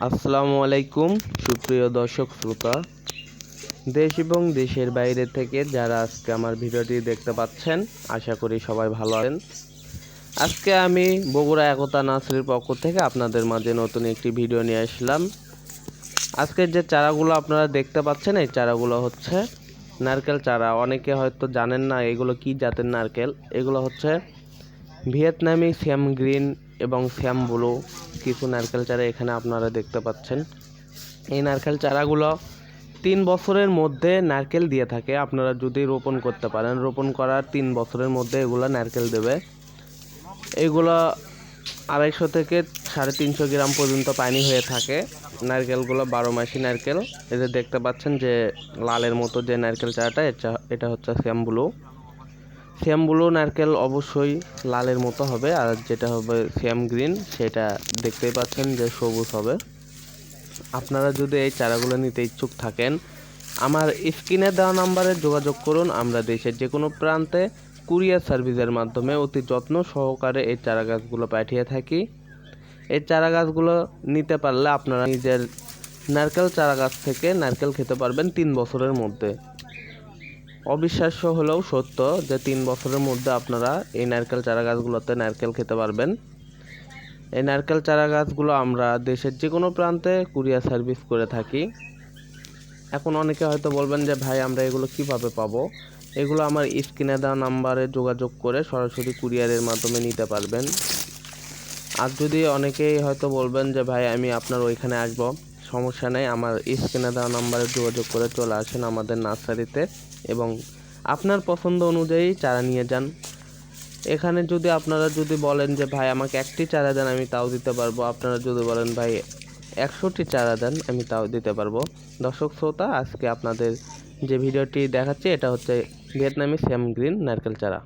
আসসালামু আলাইকুম, সুপ্রিয় দর্শক শ্রোতা। দেশ এবং দেশের বাইরে থেকে যারা আজকে আমার ভিডিওটি দেখতে পাচ্ছেন, আশা করি সবাই ভালো আছেন। আজকে আমি বগুড়া একতা নার্সারির পক্ষ থেকে আপনাদের মাঝে নতুন একটি ভিডিও নিয়ে আসলাম। আজকের যে চারাগুলো আপনারা দেখতে পাচ্ছেন, এই চারাগুলো হচ্ছে নারকেল চারা। অনেকে হয়তো জানেন না এগুলো কি জাতের নারকেল। এগুলো হচ্ছে ভিয়েতনামি শ্যাম গ্রিন এবং শ্যাম ব্লু, কিছু নারকেল চারা এখানে আপনারা দেখতে পাচ্ছেন। এই নারকেল চারাগুলো তিন বছরের মধ্যে নারকেল দিয়ে থাকে। আপনারা যদি রোপণ করতে পারেন, রোপণ করার তিন বছরের মধ্যে এগুলো নারকেল দেবে। এগুলো আড়াইশো থেকে সাড়ে তিনশো গ্রাম পর্যন্ত পানি হয়ে থাকে। নারকেলগুলো বারো মাসি নারকেল। এদের দেখতে পাচ্ছেন যে লালের মতো যে নারকেল চারাটা, এটা হচ্ছে শ্যাম ব্লু ব্লু নারকেল অবশ্যই লালের মতো হবে, আর যেটা হবে শ্যাম গ্রিন, সেটা দেখতেই পাচ্ছেন যে সবুজ হবে। আপনারা যদি এই চারাগুলো নিতে ইচ্ছুক থাকেন, আমার স্ক্রিনে দেওয়া নাম্বারে যোগাযোগ করুন। আমরা দেশের যে কোনো প্রান্তে কুরিয়ার সার্ভিসের মাধ্যমে অতি যত্ন সহকারে এই চারা গাছগুলো পাঠিয়ে থাকি। এই চারা গাছগুলো নিতে পারলে আপনারা নিজের নারকেল চারা গাছ থেকে নারকেল খেতে পারবেন তিন বছরের মধ্যে। অবিশ্বাস্য হলেও সত্য যে তিন বছরের মধ্যে আপনারা এই নারকেল চারা গাছগুলোতে নারকেল খেতে পারবেন। এই নারকেল চারা গাছগুলো আমরা দেশের যে কোনো প্রান্তে কুরিয়ার সার্ভিস করে থাকি। এখন অনেকে হয়তো বলবেন যে, ভাই, আমরা এগুলো কীভাবে পাবো? এগুলো আমার স্ক্রিনে দেওয়া নাম্বারে যোগাযোগ করে সরাসরি কুরিয়ারের মাধ্যমে নিতে পারবেন। আর যদি অনেকেই হয়তো বলবেন যে, ভাই, আমি আপনার ওইখানে আসব। সমস্যা নেই, আমার স্ক্রিনে দেওয়া নাম্বারে যোগাযোগ করে চলে আসেন আমাদের নার্সারিতে এবং আপনার পছন্দ অনুযায়ী চারা নিয়ে যান। এখানে যদি আপনারা যদি বলেন যে, ভাই, আমাকে একটি চারা দেন, আমি তাও দিতে পারব। আপনারা যদি বলেন, ভাই, একশোটি চারা দেন, আমি তাও দিতে পারব। দর্শক, শ্রোতা, আজকে আপনাদের যে ভিডিওটি দেখাচ্ছি, এটা হচ্ছে ভিয়েতনামি শ্যাম গ্রিন নারকেল চারা।